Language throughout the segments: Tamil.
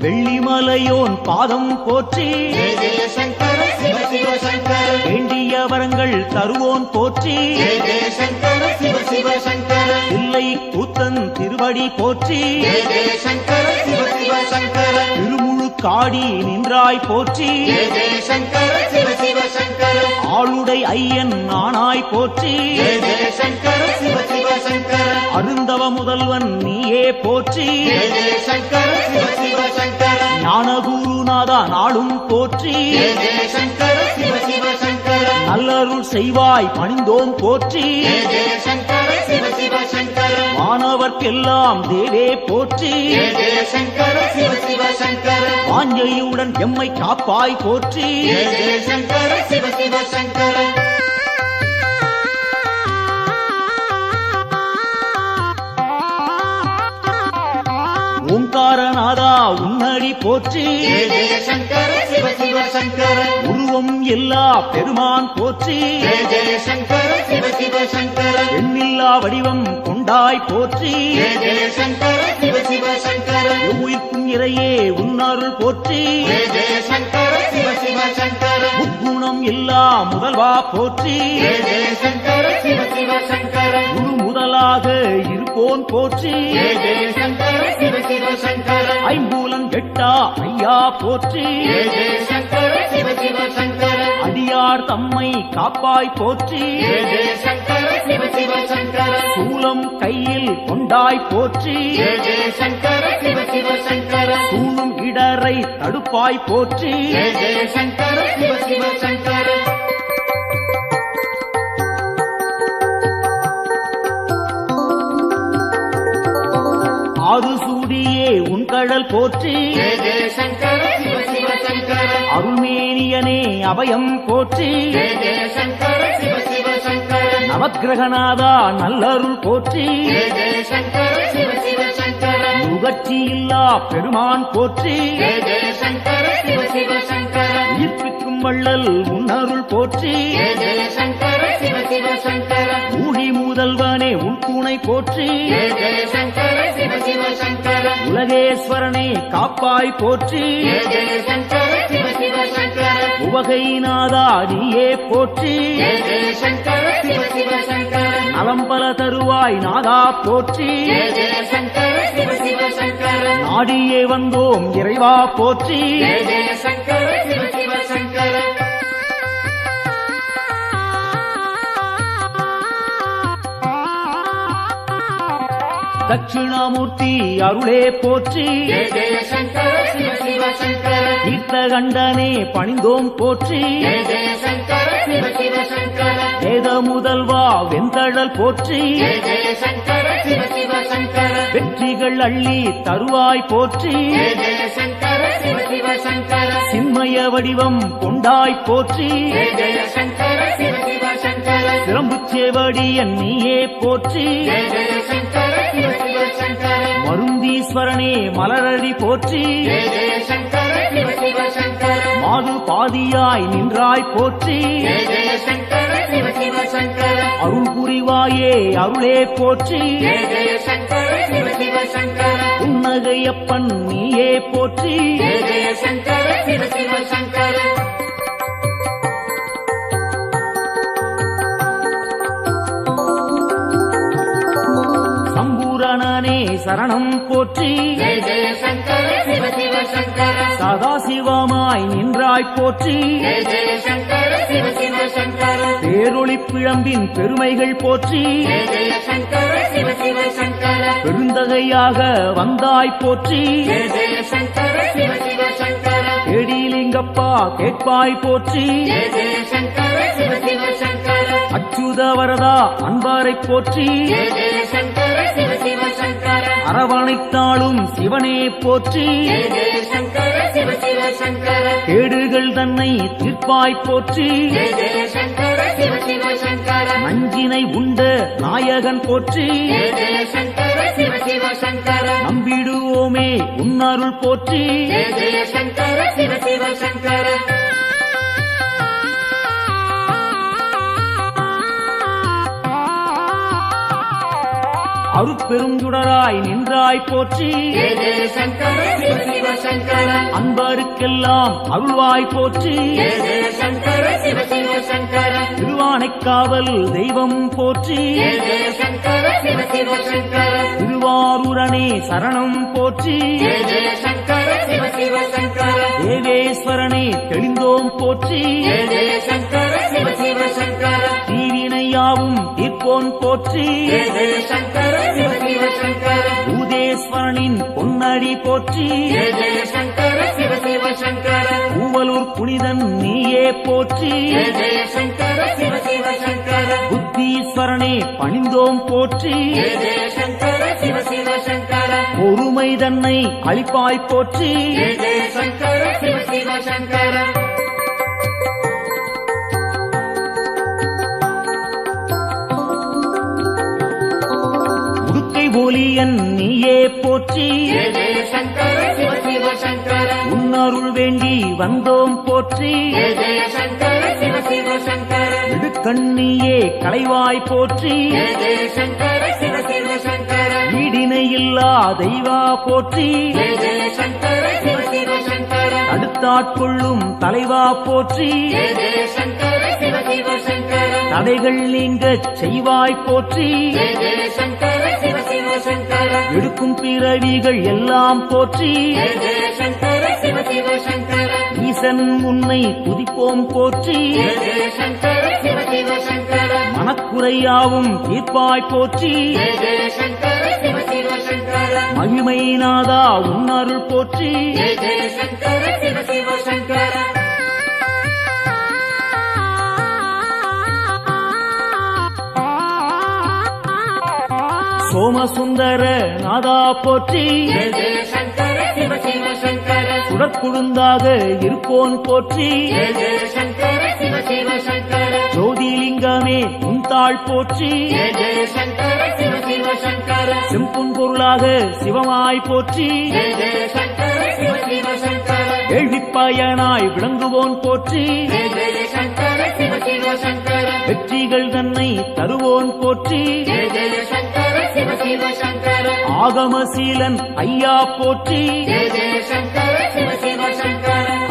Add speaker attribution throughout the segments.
Speaker 1: வெள்ளிமலையோன் பாதம் போற்றி வேண்டிய வரங்கள் தருவோன் போற்றி இல்லை கூத்தன் திருவடி போற்றி
Speaker 2: ஜெய
Speaker 1: திருமுழுக்காடி நின்றாய் போற்றி. ஆளுடை ஐயன் நானாய் போற்றி. அருந்தவ முதல்வன் நீயே போற்றி. ஞானகுருநாதா நாளும் போற்றி. நல்லருள் செய்வாய் பணிந்தோம் போற்றி. மாணவர்க்கெல்லாம் தேவே போற்றி.
Speaker 2: ஜெய ஜெய சங்கர சிவ சிவ சங்கர.
Speaker 1: வாஞ்சையுடன் எம்மை காப்பாய் போற்றி.
Speaker 2: சங்கர சிவ சிவ சங்கர.
Speaker 1: ஓங்காரநாதா உன்னடி போற்றி.
Speaker 2: ஜெய ஜெய சங்கர சிவ சிவ சங்கர.
Speaker 1: உருவம் எல்லா பெருமான் போற்றி.
Speaker 2: ஜெய ஜெய சங்கர சிவ சிவ சங்கர.
Speaker 1: எண்ணில்லா வடிவம் கொண்டாய் போற்றி. உயிர்க்கும் இறையே உன்னருள் போற்றி. முக்குணம் எல்லா முதல்வா போற்றி. குரு முதலாக இருப்போன் போற்றி. ஐம்பூலன் எட்டா ஐயா போற்றி. அடியார் தம்மை காப்பாய் போற்றி. சூலம் கையில் கொண்டாய் போற்றி. சூழும் இடரை தடுப்பாய் போற்றி.
Speaker 2: ஜெய ஜெய சங்கர சிவ சிவ சங்கர.
Speaker 1: ஆறு சூடியே உன் கடல் போற்றி. அருள்மேனியனே அபயம் போற்றி. நவக்கிரகநாதா நல்லருள் போற்றி. முகர்ச்சி இல்லா பெருமான் போற்றி. உயிர்ப்பிக்கும் வள்ளல் உன்னருள் போற்றி. ஊழி முதல்வனே உன் துணை போற்றி. உலகேஸ்வரனை காப்பாய் போற்றி.
Speaker 2: ஜெய ஜெய
Speaker 1: நீயே போற்றி.
Speaker 2: நலம்
Speaker 1: பல தருவாய் நாதா போற்றி. நாடியே வந்தோம் இறைவா போற்றி. தட்சிணாமூர்த்தி அருளே போற்றி. தீர்த்தகண்டனே பணிந்தோம் போற்றி. வேத முதல்வா வெந்தழல் போற்றி. வெற்றிகள் அள்ளி தருவாய் போற்றி. சின்மய வடிவம் கொண்டாய் போற்றி. சிரம்புச்சேவடியன் நீயே போற்றி. மருந்தீஸ்வரனே மலரடி போற்றி. மாது பாதியாய் நின்றாய் போற்றி. அருள் புரிவாயே அருளே போற்றி.
Speaker 2: ஜெய
Speaker 1: புன்னகையப்பன் நீயே போற்றி. சரணம் போற்றி. சதாசிவமாய் நின்றாய் போற்றி. பேரொளி பிழம்பின் பெருமைகள் போற்றி. பெருந்தகையாக வந்தாய் போற்றி. கேடிலிங்கப்பா கேட்பாய் போற்றி. அச்சுத வரதா அன்பாரை போற்றி.
Speaker 2: சங்கர
Speaker 1: அரவணைத்தாளும் சிவனே போற்றி கேடுகள் தன்னை தீர்ப்பாய் போற்றி. நஞ்சினை உண்ட நாயகன் போற்றி.
Speaker 2: ஜெய ஜெய சங்கர சிவ சிவ சங்கர.
Speaker 1: நம்பிடுவோமே உன்னருள் போற்றி. அருட்பெருஞ்சுடராய் நின்றாய் போற்றி. அன்பருக்கெல்லாம் அருள்வாய் போற்றி. திருவானைக்காவல் தெய்வம் போற்றி. திருவாரூரணே சரணம் போற்றி. தேவேஸ்வரனே தெளிந்தோம் போற்றி. தீவினையாவும் தீர்ப்போன் போற்றி. பூதேஸ்வரனின் பொன்னடி போற்றி. பூவலூர் புனிதன் நீயே போற்றி. புத்தீஸ்வரனே பணிந்தோம் போற்றி. பொறுமை தன்னை அளிப்பாய் போற்றி. ஒலியன் நீயே போற்றி. உன்னருள் வேண்டி வந்தோம் போற்றி. இடுக்கண்ணியே களைவாய் போற்றி. ஈடினை இல்லா தெய்வா போற்றி. அடுத்தாட்கொள்ளும் தலைவா போற்றி. தடைகள் நீங்கச் செய்வாய் போற்றி. எடுக்கும் பிறவிகள் எல்லாம் போற்றி. ஈசன் உன்னை துதிப்போம் போற்றி. மனக்குறையாவும் தீர்ப்பாய் போற்றி. மகிமை நாதா உன்னருள் போற்றி. சோமசுந்தர நாதா போற்றி. சுடற்குழுந்தாக இருப்போன் போற்றி. ஜோதிலிங்கமே உந்தாள் போற்றி. செம்புன் பொருளாக சிவமாய் போற்றி. கேள்விப்பயனாய் விளங்குவோன் போற்றி. வெற்றிகள் தன்னை தருவோன் போற்றி. ஆகமசீலன் ஐயா போற்றி.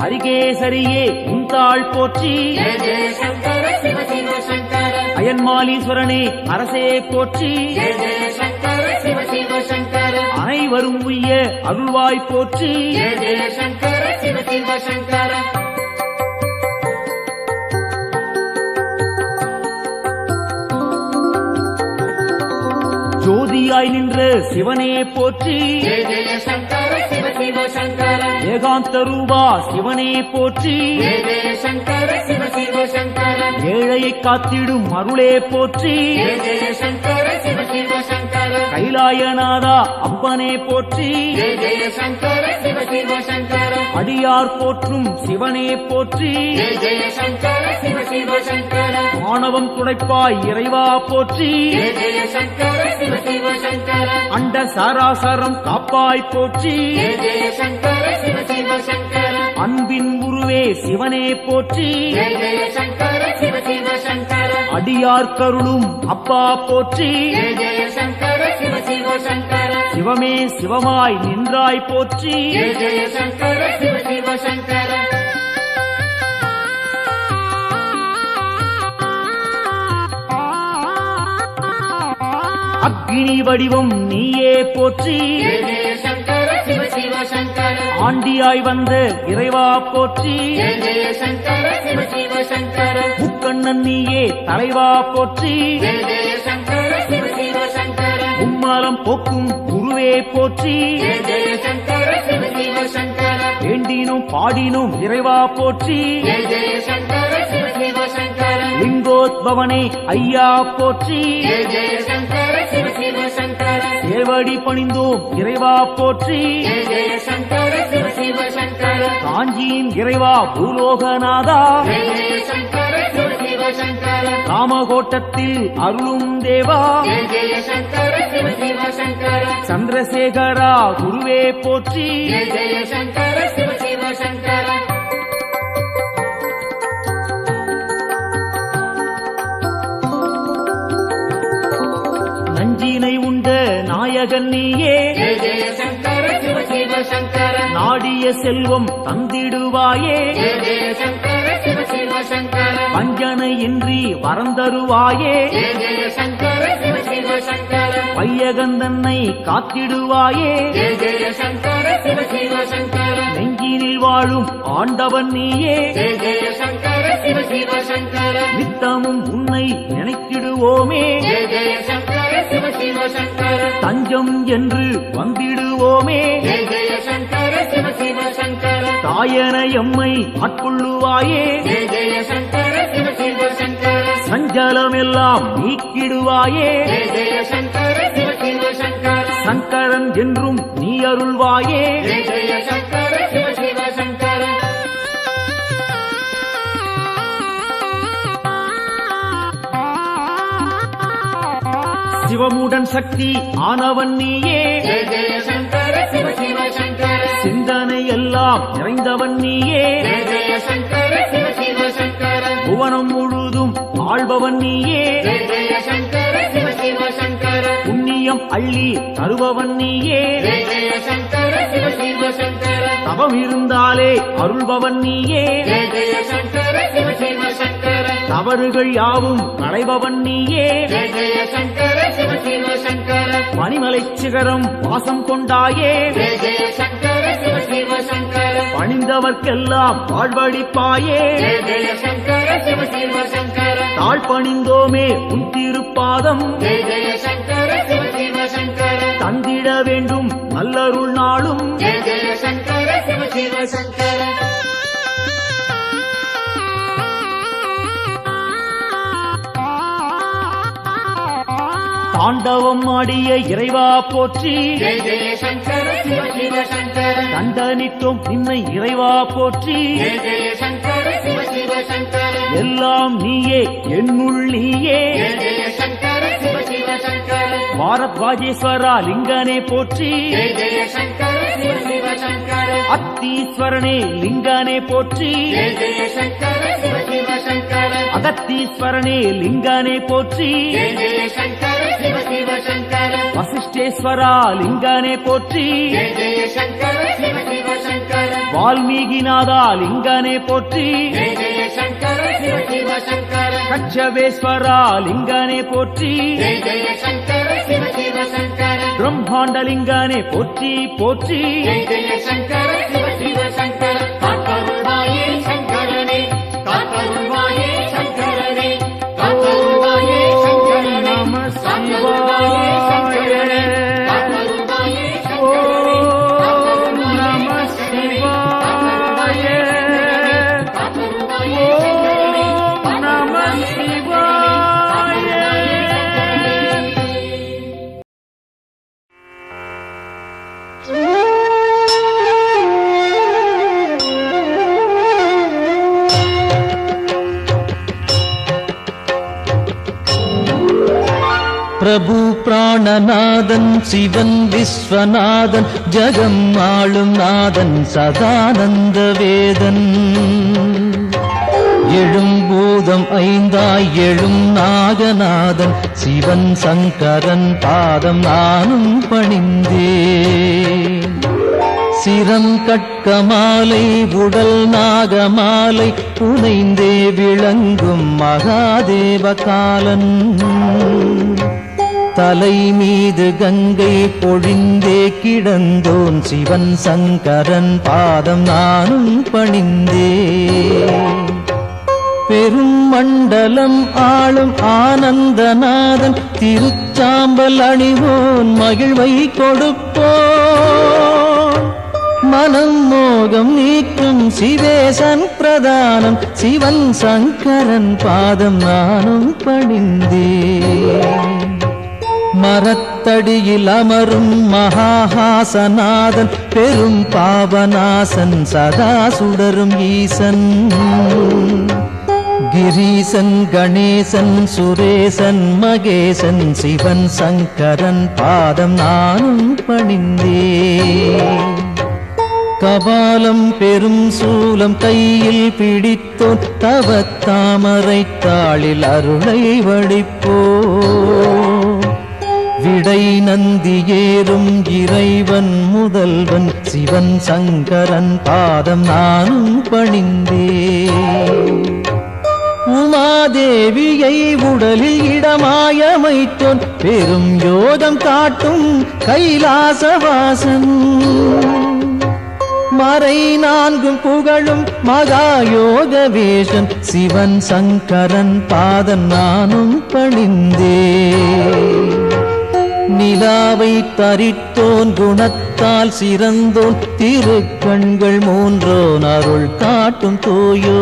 Speaker 1: அரிகேசரியே உந்தாள் போற்றி. அயன்மாலீஸ்வரனே அரசே போற்றி. அனைவரும் உய்ய அருள்வாய் போற்றி. ஜோதியாய் நின்ற சிவனே போற்றி. ஏகாந்த ரூபா சிவனே போற்றி. ஏழையை காத்திடும் அருளே போற்றி. கைலாயநாதா அப்பனே போற்றி. அடியார் போற்றும் சிவனே போற்றி. ஆணவம் துடைப்பாய் இறைவா போற்றி.
Speaker 2: ஜெய ஜெய சங்கர சிவ சிவ சங்கர.
Speaker 1: அண்ட சாராசரம் காப்பாய் போற்றி. அன்பின் உருவே சிவனே போற்றி. அடியார் கருளும் அப்பா போற்றி. சிவமே சிவமாய் நின்றாய் போற்றி. அக்னி வடிவம் நீயே போற்றி. ஆண்டியாய் வந்த இறைவா போற்றி. முக்கண்ணன் நீயே தலைவா போற்றி. உம்மலம் போக்கும் குருவே போற்றி. வேண்டினும் பாடினும் இறைவா போற்றி. லிங்கோத்பவனே ஐயா போற்றி. சேவடி பணிந்தோம் இறைவா போற்றி. காஞ்சியின் இறைவா பூலோகநாதா. காமகோட்டத்தில் அருளும் தேவா. சந்திரசேகரா குருவே போற்றி. நஞ்சினை உண்ட நாயகன் நீயே. நாடிய செல்வம் தந்திடுவாயே.
Speaker 2: ஜெய ஜெய சங்கர சிவ சிவ சங்கர
Speaker 1: வஞ்சனையின்றி வரம் தருவாயே.
Speaker 2: ஜெய ஜெய சங்கர சிவ சிவ சங்கர
Speaker 1: வையகந்தன்னை காத்திடுவாயே. நெஞ்சினில் வாழும் ஆண்டவன் நீயே. நித்தமும் உன்னை நினைத்திடுவோமே. தஞ்சம் என்று வந்திடுவோமே.
Speaker 2: ஜெய ஜெய சங்கர சிவ சிவ சங்கர
Speaker 1: தாயன எம்மை ஆட்கொள்ளுவாயே.
Speaker 2: சங்கர
Speaker 1: சஞ்சலமெல்லாம் நீக்கிடுவாயே. சங்கரன் என்றும் நீ அருள்வாயே. சிவமுடன் சக்தி ஆனவன் நீயே. சிந்தனை எல்லாம் நிறைந்தவன் நீயே. புவனம் முழுதும் ஆள்பவன் நீயே. புண்ணியம் அள்ளி தருபவன் நீயே. தவம் இருந்தாலே அருள்பவன் நீயே. தவறுகள் யாவும் களைபவன் நீயே. பனிமலை சிகரம் வாசம் கொண்டாயே. பணிந்தவர்க்கெல்லாம் வாழ்வழிப்பாயே. தாழ் பணிந்தோமே உன் திருப்பாதம். தந்திட வேண்டும் நல்லருள் நாளும்.
Speaker 2: சங்கர சிவ சிவ சங்கர.
Speaker 1: தாண்டவம் ஆடிய இறைவா போற்றி. தண்டனித்தோம் நின்னை இறைவா போற்றி. எல்லாம் நீயே என்னுள் நீயே. பாரத்வாஜேஸ்வரா லிங்கனே போற்றி. அத்தீஸ்வரனே லிங்கனே போற்றி. அகத்தீஸ்வரனே லிங்கனே போற்றி.
Speaker 2: ஜெய ஜெய சங்கர சிவ சிவ சங்கர
Speaker 1: வசிஷ்டேஸ்வரா லிங்கனே போற்றி
Speaker 2: ஜெய ஜெய சங்கர சிவ
Speaker 3: ஞானநாதன் சிவன் விஸ்வநாதன் ஜகம் ஆளும் நாதன் சதானந்த வேதன். எழும் பூதம் ஐந்தாய் எழும் நாகநாதன் சிவன் சங்கரன் பாதம் நானும் பணிந்தேன். சிரம் கட்க மாலை உடல் நாகமாலை புனைந்தே விளங்கும் மகாதேவ காலன். தலை மீது கங்கை பொழிந்தே கிடந்தோன் சிவன் சங்கரன் பாதம் நானும் பணிந்தே. பெரும் மண்டலம் ஆளும் ஆனந்தநாதன் திருச்சாம்பல் அணிவோன் மகிழ்வை கொடுப்போன். மனம் மோகம் நீக்கும் சிவேசன் பிரதானம் சிவன் சங்கரன் பாதம் நானும் பணிந்தேன் மரத்தடியில் அமரும் மகாஹாசநாதன் பெரும் பாவநாசன் சதா சுடரும் ஈசன். கிரீசன் கணேசன் சுரேசன் மகேசன் சிவன் சங்கரன் பாதம் நானும் பணிந்தே கபாலம் பெரும் சூலம் கையில் பிடித்தோன் தவத்தாமரை தாளில் அருளை வடிப்போ விடை நந்தி ஏறும் இறைவன் முதல்வன் சிவன் சங்கரன் பாதம் நானும் பணிந்தே. உமாதேவியை உடலில் இடமாயமைத்தோன் பெரும் யோகம் காட்டும் கைலாசவாசன் மறை நான்கும் புகழும் மகாயோக வேஷன் சிவன் சங்கரன் பாதன் நானும் பணிந்தே. நிலாவை தரித்தோன் குணத்தால் சிறந்தோன் திருக்கண்கள் மூன்றோன் அருள் காட்டும் தோயோ.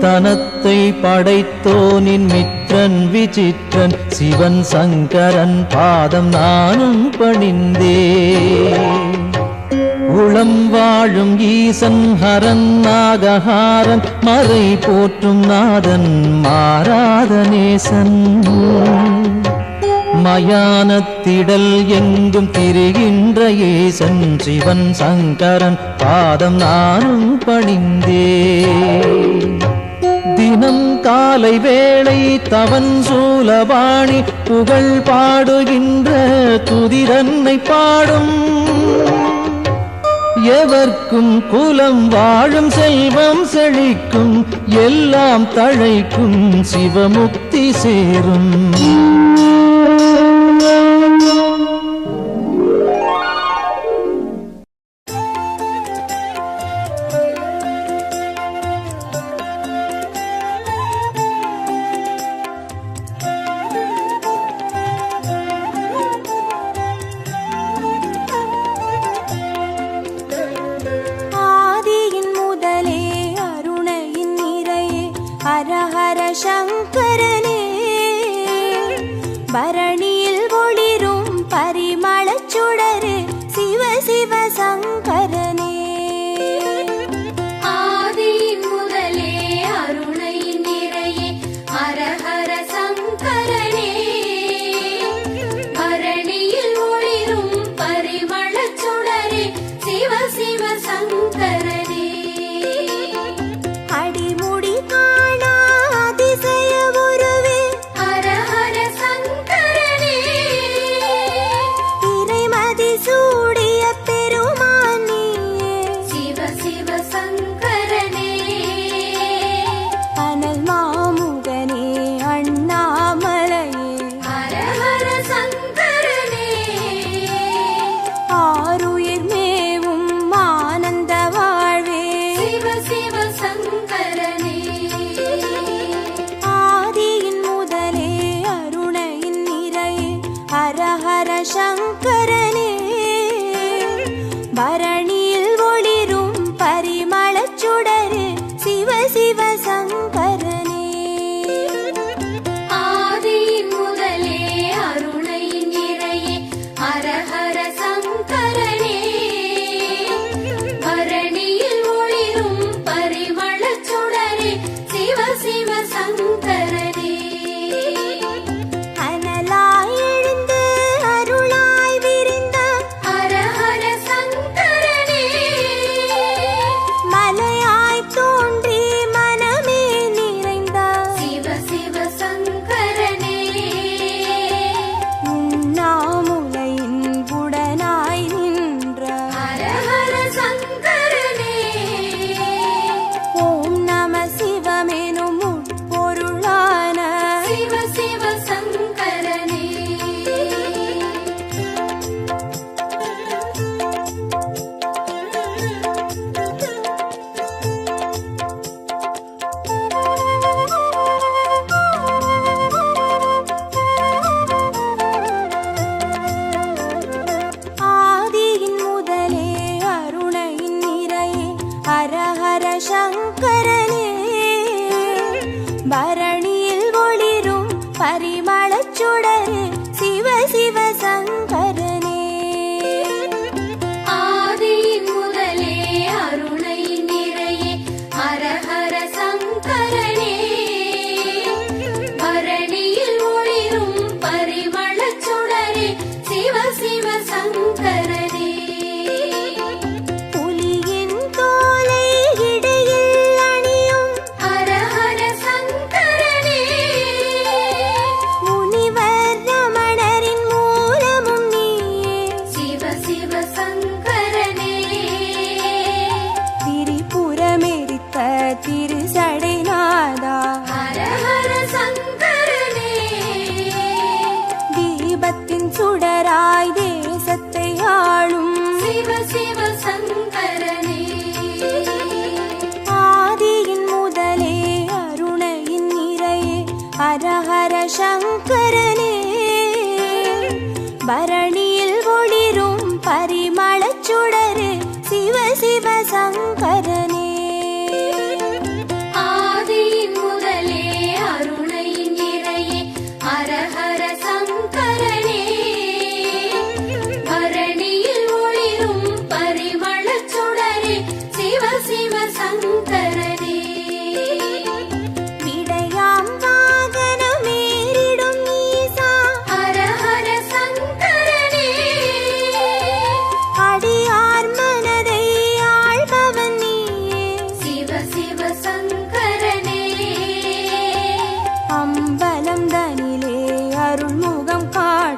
Speaker 3: தனத்தை படைத்தோனின் மித்ரன் விசித்திரன் சிவன் சங்கரன் பாதம் நானும் பணிந்தே உளம் வாழும் ஈசன் ஹரன் நாகஹாரன் மறை போற்றும் நாதன் மாறாத நேசன். மயானத்திடல் எங்கும் திரிகின்ற ஏசன் சிவன் சங்கரன் பாதம் நானும் பணிந்தே தினம் காலை வேளை தவன் சூலபாணி புகழ் பாடுகின்ற துதிரன்னை பாடும். எவர்க்கும் குலம் வாழும் செல்வம் செழிக்கும் எல்லாம் தழைக்கும் சிவமுக்தி சேரும்.
Speaker 4: வர சிவசங்கரனே.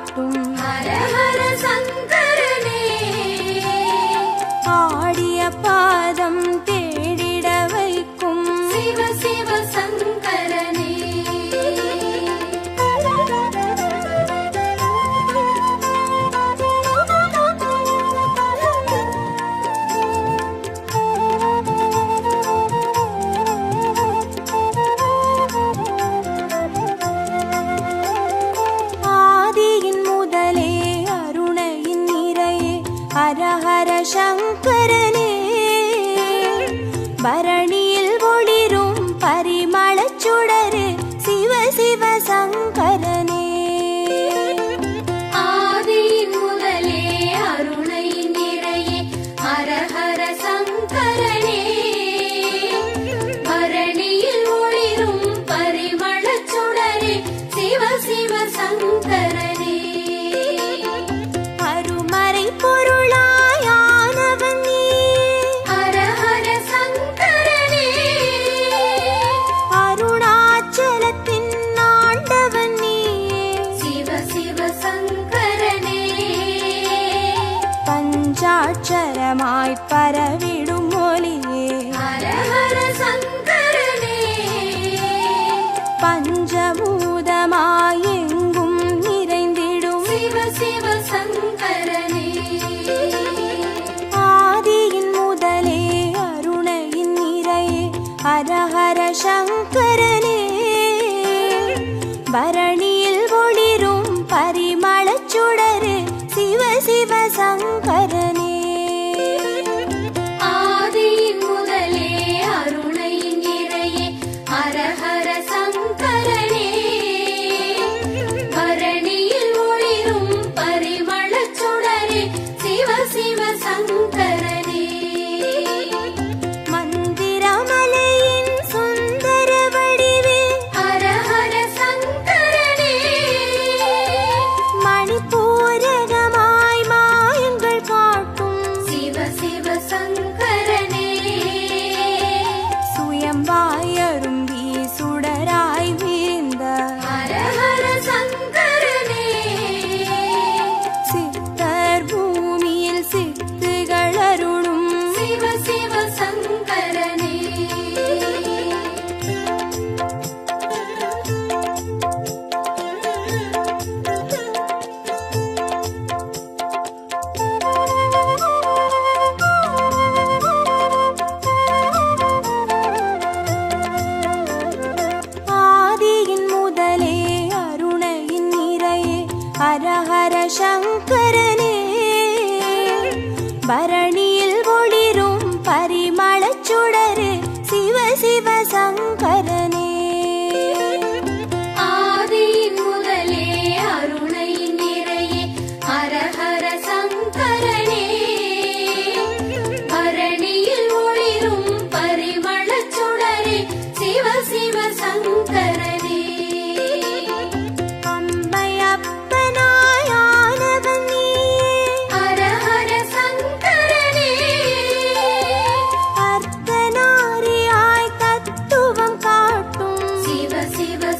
Speaker 4: காட்டும்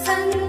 Speaker 2: sun.